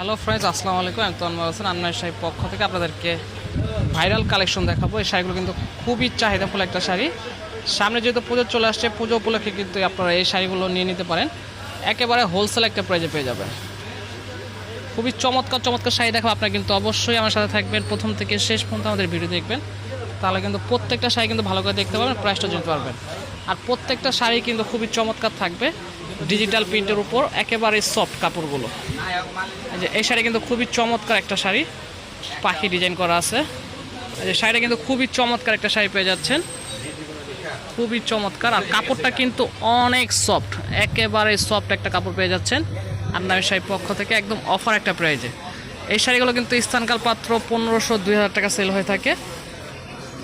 Hello friends আসসালামু আলাইকুম। আমি তন্ময় হোসেন আন্নার শাড়ির পক্ষ থেকে আপনাদেরকে ভাইরাল কালেকশন দেখাবো। এই শাড়িগুলো কিন্তু খুবই চাহিদাফুল একটা শাড়ি। সামনে যেহেতু পুজো চলে আসছে, পুজো উপলক্ষে কিন্তু আপনারা এই শাড়িগুলো নিয়ে নিতে পারেন। একেবারে হোলসেল একটা প্রাইজে পেয়ে যাবেন। খুবই চমৎকার চমৎকার শাড়ি দেখাবো। আপনারা কিন্তু অবশ্যই আমার সাথে থাকবেন। প্রথম থেকে শেষ পর্যন্ত আমাদের ভিডিও দেখবেন। তাহলে কিন্তু প্রত্যেকটা শাড়ি কিন্তু ভালো করে দেখতে পারবেন প্রাইসটা জানতে পারবেন। আর প্রত্যেকটা শাড়ি কিন্তু খুবই চমৎকার থাকবে। ডিজিটাল প্রিন্টের উপর একেবারে সফট কাপড়গুলো। যে, এই শাড়ি কিন্তু খুবই চমৎকার একটা শাড়ি। পাখি ডিজাইন করা আছে। এই যে, শাড়িটা কিন্তু খুবই চমৎকার একটা শাড়ি পেয়ে যাচ্ছেন। খুবই চমৎকার। আর কাপড়টা কিন্তু অনেক সফট একেবারে সফট একটা কাপড় পেয়ে যাচ্ছেন আপনার শাড়ির পক্ষ থেকে একদম অফার একটা প্রাইজে এই শাড়িগুলো কিন্তু স্থানকাল পাত্র পনেরোশো দুই হাজার টাকা সেল হয়ে থাকে।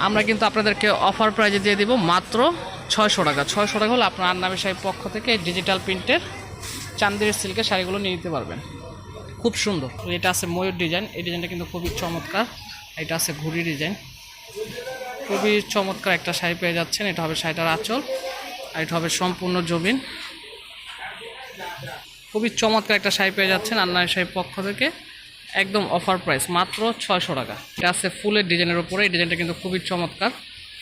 আমরা কিন্তু আপনাদেরকে অফার প্রাইজে দিয়ে দিব মাত্র ছয়শো টাকা। ছয়শো টাকা হলে আপনার আন্নামি শাড়ির পক্ষ থেকে ডিজিটাল প্রিন্টের চান্দের সিল্কের শাড়িগুলো নিয়ে নিতে পারবেন। খুব সুন্দর। এটা আছে ময়ূর ডিজাইন এই ডিজাইনটা কিন্তু খুবই চমৎকার। এটা আছে ঘুড়ি ডিজাইন খুবই চমৎকার একটা শাড়ি পেয়ে যাচ্ছেন। এটা হবে শাড়িটার আঁচল আর এটা হবে সম্পূর্ণ জমিন। খুবই চমৎকার একটা শাড়ি পেয়ে যাচ্ছেন আন্নার শাড়ির পক্ষ থেকে। একদম অফার প্রাইস মাত্র ছয়শো টাকা। এটা আছে ফুলের ডিজাইনের উপরে। এই ডিজাইনটা কিন্তু খুবই চমৎকার।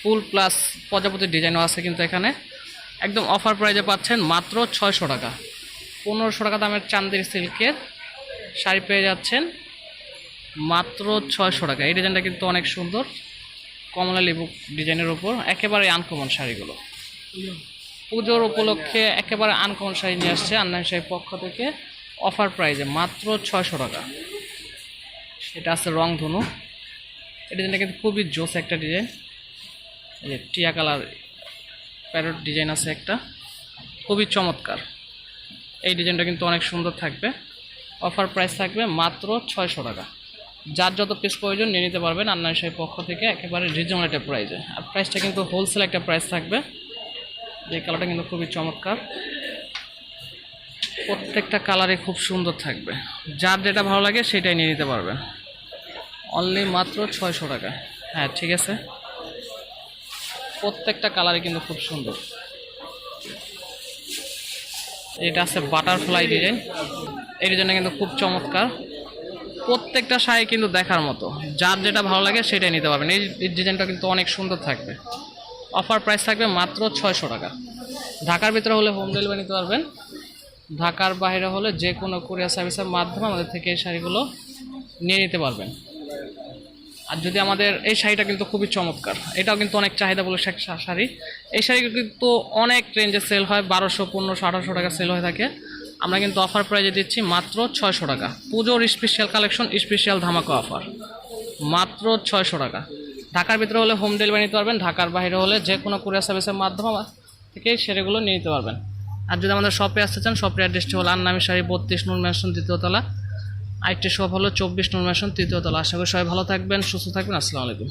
ফুল প্লাস প্রজাপতির ডিজাইনও আছে কিন্তু এখানে। একদম অফার প্রাইজে পাচ্ছেন মাত্র ছয়শো টাকা। পনেরোশো টাকা দামের চান্দের সিল্কের শাড়ি পেয়ে যাচ্ছেন মাত্র ছয়শো টাকা। এই ডিজাইনটা কিন্তু অনেক সুন্দর। কমলা লেবু ডিজাইনের উপর একেবারে আনকমন শাড়িগুলো। পুজোর উপলক্ষে একেবারে আনকমন শাড়ি নিয়ে আসছে আন্নান শাড়ির পক্ষ থেকে। অফার প্রাইজে মাত্র ছয়শো টাকা। এটা আছে রং ধনু এই ডিজাইনটা কিন্তু খুবই জোস একটা ডিজাইন। যে টিয়া কালার প্যারট ডিজাইন আছে একটা, খুবই চমৎকার। এই ডিজাইনটা কিন্তু অনেক সুন্দর থাকবে। অফার প্রাইস থাকবে মাত্র ছয়শো টাকা। যার যত পিস প্রয়োজন নিয়ে নিতে পারবেন আন্নার শাড়ির পক্ষ থেকে একেবারে রিজনেবল একটা প্রাইজে আর প্রাইসটা কিন্তু হোলসেল একটা প্রাইস থাকবে। এই কালারটা কিন্তু খুবই চমৎকার। প্রত্যেকটা কালারে খুব সুন্দর থাকবে। যার যেটা ভালো লাগে সেটাই নিয়ে নিতে পারবেন। অনলি মাত্র ছয়শো টাকা। হ্যাঁ ঠিক আছে। প্রত্যেকটা কালারে কিন্তু খুব সুন্দর। এটা আছে বাটারফ্লাই ডিজাইন এই ডিজাইনটা কিন্তু খুব চমৎকার। প্রত্যেকটা শাড়ি কিন্তু দেখার মতো। যার যেটা ভালো লাগে সেটাই নিতে পারবেন। এই ডিজাইনটা কিন্তু অনেক সুন্দর থাকবে। অফার প্রাইস থাকবে মাত্র ছয়শো টাকা। ঢাকার ভিতরে হলে হোম ডেলিভারি নিতে পারবেন। ঢাকার বাইরে হলে যে কোনো কুরিয়ার সার্ভিসের মাধ্যমে আমাদের থেকে এই শাড়িগুলো নিয়ে নিতে পারবেন। আর যদি আমাদের এই শাড়িটা কিন্তু খুবই চমৎকার, এটাও কিন্তু অনেক চাহিদা বলে শাড়ি। এই শাড়ি কিন্তু অনেক রেঞ্জে সেল হয়, বারোশো, পনেরোশো, আঠারোশো টাকা সেল হয়ে থাকে। আমরা কিন্তু অফার প্রাইজে দিচ্ছি মাত্র ছয়শো টাকা। পুজোর স্পেশাল কালেকশন স্পেশাল ধামাকা অফার মাত্র ছয়শো টাকা। ঢাকার ভিতরে হলে হোম ডেলিভারি নিতে পারবেন, ঢাকার বাইরে হলে যে কোনো কুরিয়ার সার্ভিসের মাধ্যমে থেকে সেগুলো নিয়ে নিতে পারবেন। আর যদি আমাদের শপে আসতে চান শপের অ্যাড্রেসটি হলো আন্নামি শাড়ি বত্রিশ নুন ম্যানশন দ্বিতীয়তলা আরেকটি শপ হলো চব্বিশ নর্মেশন তৃতীয় দল আশা করি সবাই ভালো থাকবেন, সুস্থ থাকবেন। আসসালামু আলাইকুম।